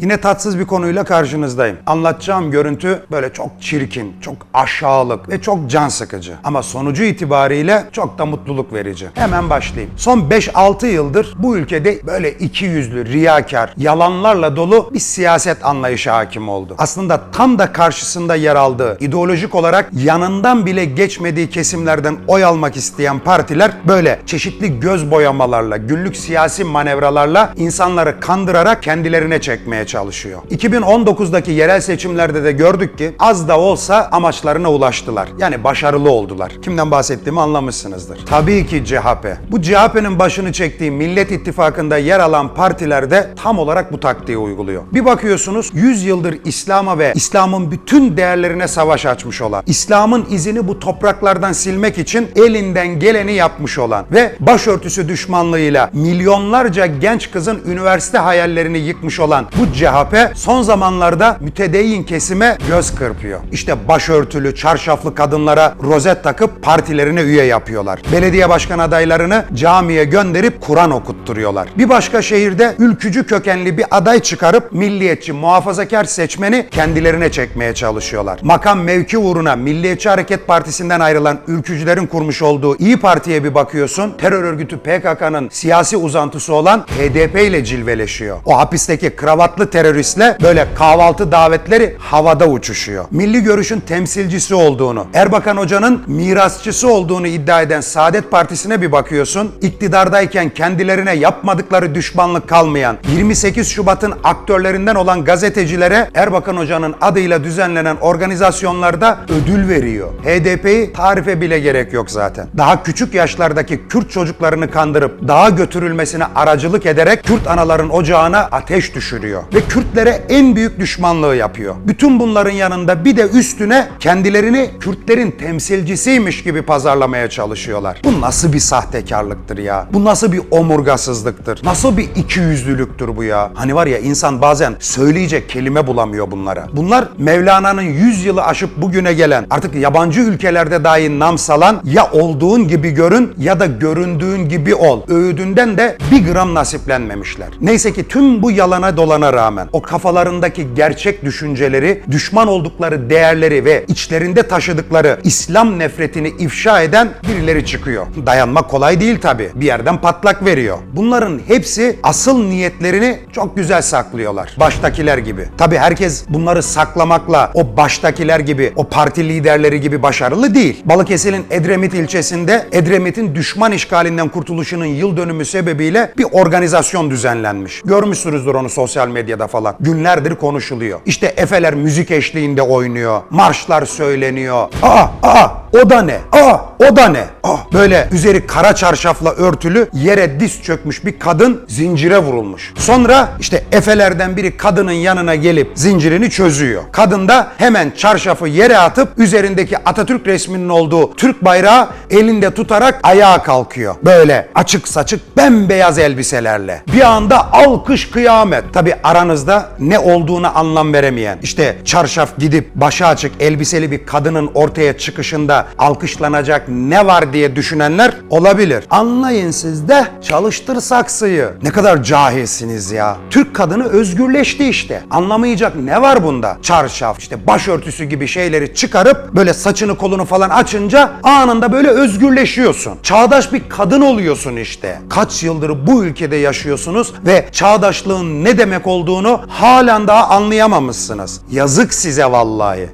Yine tatsız bir konuyla karşınızdayım. Anlatacağım görüntü böyle çok çirkin, çok aşağılık ve çok can sıkıcı. Ama sonucu itibariyle çok da mutluluk verici. Hemen başlayayım. Son 5-6 yıldır bu ülkede böyle iki yüzlü, riyakar, yalanlarla dolu bir siyaset anlayışı hakim oldu. Aslında tam da karşısında yer aldığı, ideolojik olarak yanından bile geçmediği kesimlerden oy almak isteyen partiler böyle çeşitli göz boyamalarla, günlük siyasi manevralarla insanları kandırarak kendilerine çekmeye çalışıyor. 2019'daki yerel seçimlerde de gördük ki az da olsa amaçlarına ulaştılar. Yani başarılı oldular. Kimden bahsettiğimi anlamışsınızdır. Tabii ki CHP. Bu CHP'nin başını çektiği Millet İttifakı'nda yer alan partiler de tam olarak bu taktiği uyguluyor. Bir bakıyorsunuz 100 yıldır İslam'a ve İslam'ın bütün değerlerine savaş açmış olan, İslam'ın izini bu topraklardan silmek için elinden geleni yapmış olan ve başörtüsü düşmanlığıyla milyonlarca genç kızın üniversite hayallerini yıkmış olan bu CHP son zamanlarda mütedeyyin kesime göz kırpıyor. İşte başörtülü, çarşaflı kadınlara rozet takıp partilerine üye yapıyorlar. Belediye başkan adaylarını camiye gönderip Kur'an okutturuyorlar. Bir başka şehirde ülkücü kökenli bir aday çıkarıp milliyetçi, muhafazakar seçmeni kendilerine çekmeye çalışıyorlar. Makam mevki uğruna Milliyetçi Hareket Partisi'nden ayrılan ülkücülerin kurmuş olduğu İyi Parti'ye bir bakıyorsun. Terör örgütü PKK'nın siyasi uzantısı olan HDP ile cilveleşiyor. O hapisteki kravatlı teröristle böyle kahvaltı davetleri havada uçuşuyor. Milli Görüş'ün temsilcisi olduğunu, Erbakan Hoca'nın mirasçısı olduğunu iddia eden Saadet Partisi'ne bir bakıyorsun. İktidardayken kendilerine yapmadıkları düşmanlık kalmayan 28 Şubat'ın aktörlerinden olan gazetecilere Erbakan Hoca'nın adıyla düzenlenen organizasyonlarda ödül veriyor. HDP'yi tarife bile gerek yok zaten. Daha küçük yaşlardaki Kürt çocuklarını kandırıp dağa götürülmesine aracılık ederek Kürt anaların ocağına ateş düşürüyor. Ve Kürtlere en büyük düşmanlığı yapıyor. Bütün bunların yanında bir de üstüne kendilerini Kürtlerin temsilcisiymiş gibi pazarlamaya çalışıyorlar. Bu nasıl bir sahtekarlıktır ya? Bu nasıl bir omurgasızlıktır? Nasıl bir ikiyüzlülüktür bu ya? Hani var ya insan bazen söyleyecek kelime bulamıyor bunlara. Bunlar Mevlana'nın 100 yılı aşıp bugüne gelen artık yabancı ülkelerde dahi nam salan ya olduğun gibi görün ya da göründüğün gibi ol. Öğüdünden de bir gram nasiplenmemişler. Neyse ki tüm bu yalana dolana rağmen o kafalarındaki gerçek düşünceleri, düşman oldukları değerleri ve içlerinde taşıdıkları İslam nefretini ifşa eden birileri çıkıyor. Dayanmak kolay değil tabi. Bir yerden patlak veriyor. Bunların hepsi asıl niyetlerini çok güzel saklıyorlar. Baştakiler gibi. Tabi herkes bunları saklamakla o baştakiler gibi, o parti liderleri gibi başarılı değil. Balıkesir'in Edremit ilçesinde Edremit'in düşman işgalinden kurtuluşunun yıl dönümü sebebiyle bir organizasyon düzenlenmiş. Görmüşsünüzdür onu sosyal medyada falan. Günlerdir konuşuluyor. İşte Efeler müzik eşliğinde oynuyor. Marşlar söyleniyor. Aa, aa, o da ne? Aa, o da ne? Aa, böyle üzeri kara çarşafla örtülü yere diz çökmüş bir kadın zincire vurulmuş. Sonra işte Efelerden biri kadının yanına gelip zincirini çözüyor. Kadın da hemen çarşafı yere atıp üzerindeki Atatürk resminin olduğu Türk bayrağı elinde tutarak ayağa kalkıyor. Böyle açık saçık bembeyaz elbiselerle. Bir anda alkış kıyamet. Tabi aranızda ne olduğunu anlam veremeyen, işte çarşaf gidip başı açık elbiseli bir kadının ortaya çıkışında alkışlanacak ne var diye düşünenler olabilir. Anlayın siz de çalıştır saksıyı. Ne kadar cahilsiniz ya. Türk kadını özgürleşti işte. Anlamayacak ne var bunda? Çarşaf, işte başörtüsü gibi şeyleri çıkarıp böyle saçını kolunu falan açınca anında böyle özgürleşiyorsun. Çağdaş bir kadın oluyorsun işte. Kaç yıldır bu ülkede yaşıyorsunuz ve çağdaşlığın ne demek olduğunu halen daha anlayamamışsınız. Yazık size vallahi.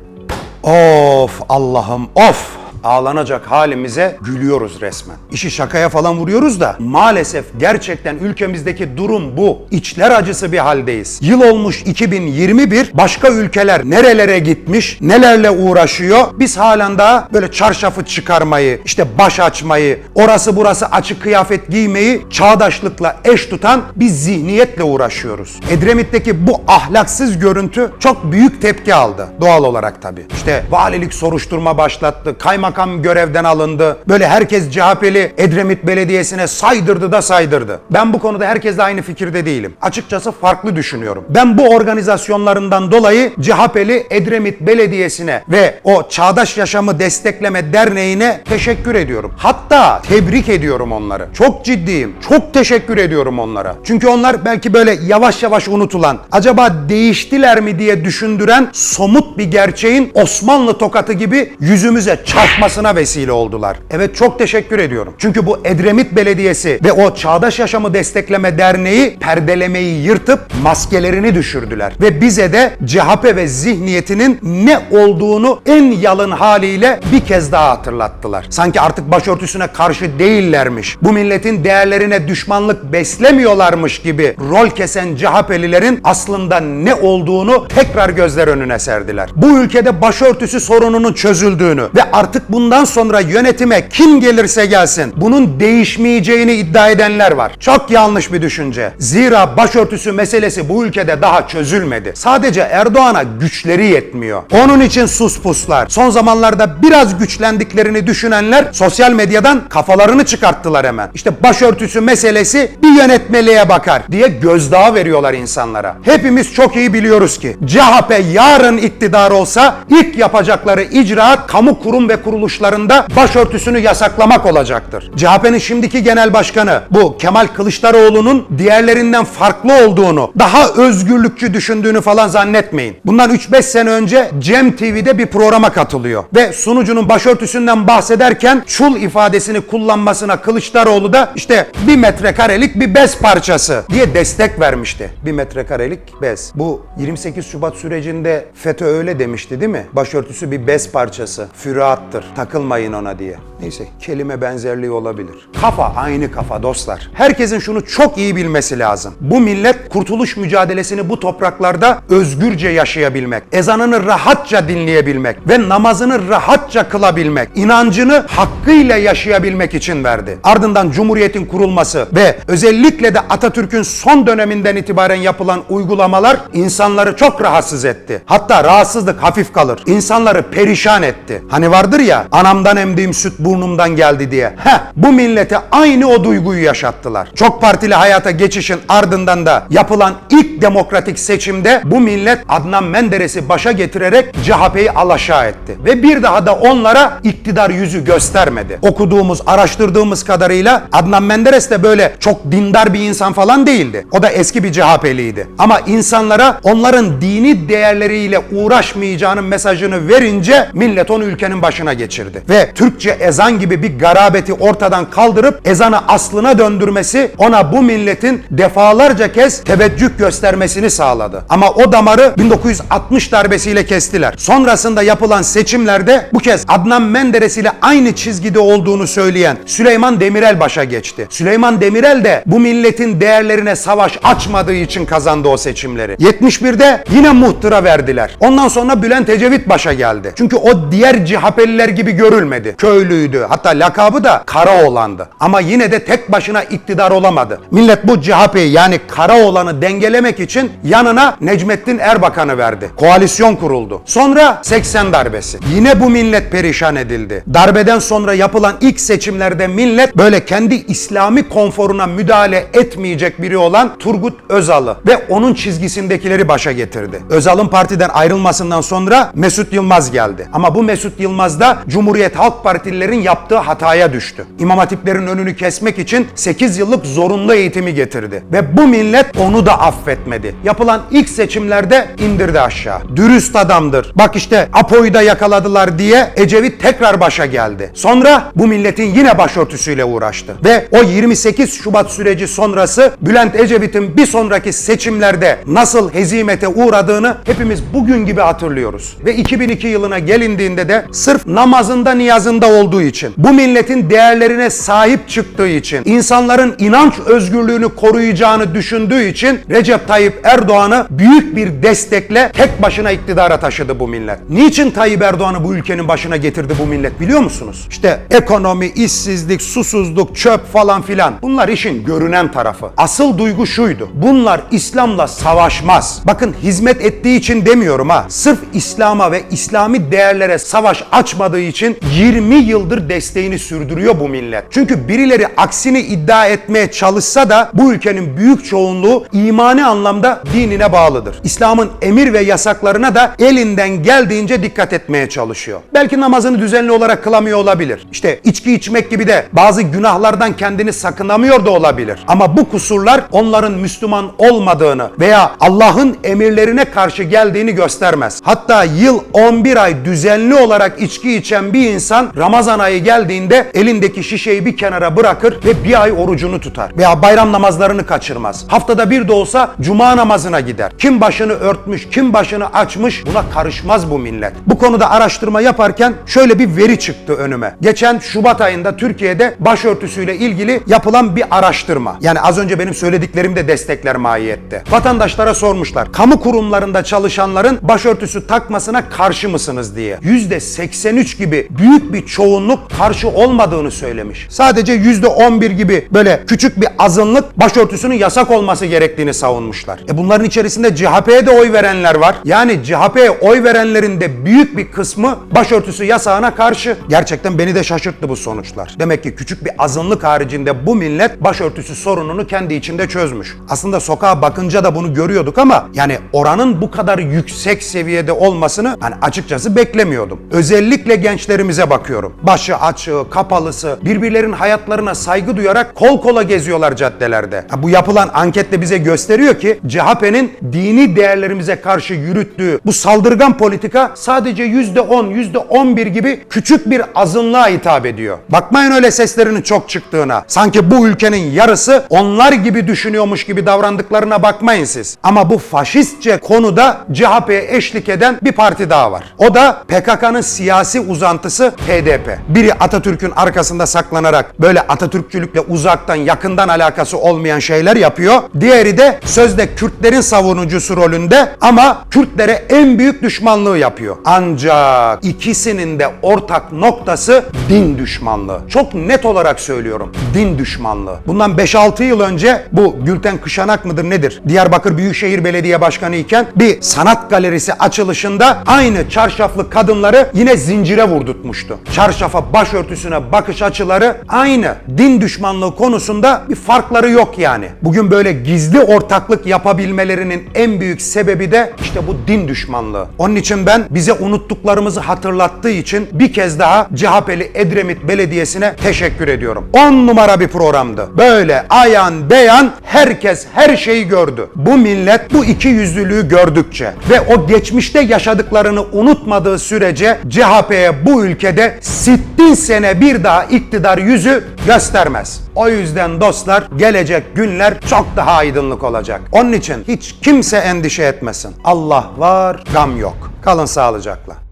Of Allah'ım of. Ağlanacak halimize gülüyoruz resmen. İşi şakaya falan vuruyoruz da maalesef gerçekten ülkemizdeki durum bu. İçler acısı bir haldeyiz. Yıl olmuş 2021 başka ülkeler nerelere gitmiş, nelerle uğraşıyor. Biz halen daha böyle çarşafı çıkarmayı, işte baş açmayı, orası burası açık kıyafet giymeyi çağdaşlıkla eş tutan bir zihniyetle uğraşıyoruz. Edremit'teki bu ahlaksız görüntü çok büyük tepki aldı. Doğal olarak tabii. İşte valilik soruşturma başlattı, kaymakam kaymakam görevden alındı. Böyle herkes CHP'li Edremit Belediyesi'ne saydırdı da saydırdı. Ben bu konuda herkesle aynı fikirde değilim. Açıkçası farklı düşünüyorum. Ben bu organizasyonlarından dolayı CHP'li Edremit Belediyesi'ne ve o Çağdaş Yaşamı Destekleme Derneği'ne teşekkür ediyorum. Hatta tebrik ediyorum onları. Çok ciddiyim. Çok teşekkür ediyorum onlara. Çünkü onlar belki böyle yavaş yavaş unutulan, acaba değiştiler mi diye düşündüren somut bir gerçeğin Osmanlı tokatı gibi yüzümüze çarpmasına vesile oldular. Evet çok teşekkür ediyorum. Çünkü bu Edremit Belediyesi ve o Çağdaş Yaşamı Destekleme Derneği perdelemeyi yırtıp maskelerini düşürdüler. Ve bize de CHP ve zihniyetinin ne olduğunu en yalın haliyle bir kez daha hatırlattılar. Sanki artık başörtüsüne karşı değillermiş. Bu milletin değerlerine düşmanlık beslemiyorlarmış gibi rol kesen CHP'lilerin aslında ne olduğunu tekrar gözler önüne serdiler. Bu ülkede başörtüsü sorununun çözüldüğünü ve artık bundan sonra yönetime kim gelirse gelsin bunun değişmeyeceğini iddia edenler var. Çok yanlış bir düşünce. Zira başörtüsü meselesi bu ülkede daha çözülmedi. Sadece Erdoğan'a güçleri yetmiyor. Onun için sus puslar. Son zamanlarda biraz güçlendiklerini düşünenler sosyal medyadan kafalarını çıkarttılar hemen. İşte başörtüsü meselesi bir yönetmeliğe bakar diye gözdağı veriyorlar insanlara. Hepimiz çok iyi biliyoruz ki CHP yarın iktidar olsa ilk yapacakları icraat kamu kurum ve kuruluşlarında başörtüsünü yasaklamak olacaktır. CHP'nin şimdiki genel başkanı bu Kemal Kılıçdaroğlu'nun diğerlerinden farklı olduğunu, daha özgürlükçü düşündüğünü falan zannetmeyin. Bundan 3-5 sene önce Cem TV'de bir programa katılıyor ve sunucunun başörtüsünden bahsederken çul ifadesini kullanmasına Kılıçdaroğlu da işte bir metrekarelik bir bez parçası diye destek vermişti. Bir metrekarelik bez. Bu 28 Şubat sürecinde FETÖ öyle demişti değil mi? Başörtüsü bir bez parçası. Füraattır. Takılmayın ona diye. Neyse kelime benzerliği olabilir. Kafa aynı kafa dostlar. Herkesin şunu çok iyi bilmesi lazım. Bu millet kurtuluş mücadelesini bu topraklarda özgürce yaşayabilmek, ezanını rahatça dinleyebilmek ve namazını rahatça kılabilmek, inancını hakkıyla yaşayabilmek için verdi. Ardından Cumhuriyet'in kurulması ve özellikle de Atatürk'ün son döneminden itibaren yapılan uygulamalar insanları çok rahatsız etti. Hatta rahatsızlık hafif kalır. İnsanları perişan etti. Hani vardır ya anamdan emdiğim süt burnumdan geldi diye. Heh bu millete aynı o duyguyu yaşattılar. Çok partili hayata geçişin ardından da yapılan ilk demokratik seçimde bu millet Adnan Menderes'i başa getirerek CHP'yi alaşağı etti. Ve bir daha da onlara iktidar yüzü göstermedi. Okuduğumuz, araştırdığımız kadarıyla Adnan Menderes de böyle çok dindar bir insan falan değildi. O da eski bir CHP'liydi. Ama insanlara onların dini değerleriyle uğraşmayacağının mesajını verince millet onu ülkenin başına geçirdi. Ve Türkçe ezan gibi bir garabeti ortadan kaldırıp ezanı aslına döndürmesi ona bu milletin defalarca kez teveccüh göstermesini sağladı. Ama o damarı 1960 darbesiyle kestiler. Sonrasında yapılan seçimlerde bu kez Adnan Menderes ile aynı çizgide olduğunu söyleyen Süleyman Demirel başa geçti. Süleyman Demirel de bu milletin değerlerine savaş açmadığı için kazandı o seçimleri. 71'de yine muhtıra verdiler. Ondan sonra Bülent Ecevit başa geldi. Çünkü o diğer CHP'liler gibi görülmedi. Köylüydü. Hatta lakabı da Karaoğlan'dı. Ama yine de tek başına iktidar olamadı. Millet bu CHP'yi yani Karaoğlan'ı dengelemek için yanına Necmettin Erbakan'ı verdi. Koalisyon kuruldu. Sonra 80 darbesi. Yine bu millet perişan edildi. Darbeden sonra yapılan ilk seçimlerde millet böyle kendi İslami konforuna müdahale etmeyecek biri olan Turgut Özal'ı ve onun çizgisindekileri başa getirdi. Özal'ın partiden ayrılmasından sonra Mesut Yılmaz geldi. Ama bu Mesut Yılmaz da Cumhuriyet Halk Partililerin yaptığı hataya düştü. İmam hatiplerin önünü kesmek için 8 yıllık zorunlu eğitimi getirdi. Ve bu millet onu da affetmedi. Yapılan ilk seçimlerde indirdi aşağı. Dürüst adamdır. Bak işte Apo'yu da yakaladılar diye Ecevit tekrar başa geldi. Sonra bu milletin yine başörtüsüyle uğraştı. Ve o 28 Şubat süreci sonrası Bülent Ecevit'in bir sonraki seçimlerde nasıl hezimete uğradığını hepimiz bugün gibi hatırlıyoruz. Ve 2002 yılına gelindiğinde de sırf namazında niyazında olduğu için, bu milletin değerlerine sahip çıktığı için, insanların inanç özgürlüğünü koruyacağını düşündüğü için Recep Tayyip Erdoğan'ı büyük bir destekle tek başına iktidara taşıdı bu millet. Niçin Tayyip Erdoğan'ı bu ülkenin başına getirdi bu millet biliyor musunuz? İşte ekonomi, işsizlik, susuzluk, çöp falan filan. Bunlar işin görünen tarafı. Asıl duygu şuydu. Bunlar İslam'la savaşmaz. Bakın hizmet ettiği için demiyorum ha. Sırf İslam'a ve İslami değerlere savaş açmadığı olmadığı için 20 yıldır desteğini sürdürüyor bu millet. Çünkü birileri aksini iddia etmeye çalışsa da bu ülkenin büyük çoğunluğu imani anlamda dinine bağlıdır. İslam'ın emir ve yasaklarına da elinden geldiğince dikkat etmeye çalışıyor. Belki namazını düzenli olarak kılamıyor olabilir. İşte içki içmek gibi de bazı günahlardan kendini sakınamıyor da olabilir. Ama bu kusurlar onların Müslüman olmadığını veya Allah'ın emirlerine karşı geldiğini göstermez. Hatta yıl 11 ay düzenli olarak içki içen bir insan Ramazan ayı geldiğinde elindeki şişeyi bir kenara bırakır ve bir ay orucunu tutar. Veya bayram namazlarını kaçırmaz. Haftada bir de olsa cuma namazına gider. Kim başını örtmüş, kim başını açmış buna karışmaz bu millet. Bu konuda araştırma yaparken şöyle bir veri çıktı önüme. Geçen Şubat ayında Türkiye'de başörtüsüyle ilgili yapılan bir araştırma. Yani az önce benim söylediklerim de destekler mahiyette. Vatandaşlara sormuşlar. Kamu kurumlarında çalışanların başörtüsü takmasına karşı mısınız diye. %83 gibi büyük bir çoğunluk karşı olmadığını söylemiş. Sadece %11 gibi böyle küçük bir azınlık başörtüsünün yasak olması gerektiğini savunmuşlar. E bunların içerisinde CHP'ye de oy verenler var. Yani CHP'ye oy verenlerin de büyük bir kısmı başörtüsü yasağına karşı. Gerçekten beni de şaşırttı bu sonuçlar. Demek ki küçük bir azınlık haricinde bu millet başörtüsü sorununu kendi içinde çözmüş. Aslında sokağa bakınca da bunu görüyorduk ama yani oranın bu kadar yüksek seviyede olmasını hani açıkçası beklemiyordum. Özellikle gençlerimize bakıyorum. Başı açığı, kapalısı, birbirlerin hayatlarına saygı duyarak kol kola geziyorlar caddelerde. Ha, bu yapılan anketle bize gösteriyor ki CHP'nin dini değerlerimize karşı yürüttüğü bu saldırgan politika sadece %10, %11 gibi küçük bir azınlığa hitap ediyor. Bakmayın öyle seslerinin çok çıktığına. Sanki bu ülkenin yarısı onlar gibi düşünüyormuş gibi davrandıklarına bakmayın siz. Ama bu faşistçe konuda CHP'ye eşlik eden bir parti daha var. O da PKK'nın siyasi uzantısı HDP. Biri Atatürk'ün arkasında saklanarak böyle Atatürkçülükle uzaktan yakından alakası olmayan şeyler yapıyor. Diğeri de sözde Kürtlerin savunucusu rolünde ama Kürtlere en büyük düşmanlığı yapıyor. Ancak ikisinin de ortak noktası din düşmanlığı. Çok net olarak söylüyorum. Din düşmanlığı. Bundan 5-6 yıl önce bu Gülten Kışanak mıdır nedir? Diyarbakır Büyükşehir Belediye Başkanı iken bir sanat galerisi açılışında aynı çarşaflı kadınları yine zincire vurdurtmuştu. Çarşafa başörtüsüne bakış açıları aynı. Din düşmanlığı konusunda bir farkları yok yani. Bugün böyle gizli ortaklık yapabilmelerinin en büyük sebebi de işte bu din düşmanlığı. Onun için ben bize unuttuklarımızı hatırlattığı için bir kez daha CHP'li Edremit Belediyesi'ne teşekkür ediyorum. 10 numara bir programdı. Böyle ayan beyan herkes her şeyi gördü. Bu millet bu iki yüzlülüğü gördükçe ve o geçmişte yaşadıklarını unutmadığı sürece CHP'ye bu ülkede sittin sene bir daha iktidar yüzü göstermez. O yüzden dostlar gelecek günler çok daha aydınlık olacak. Onun için hiç kimse endişe etmesin. Allah var, gam yok. Kalın sağlıcakla.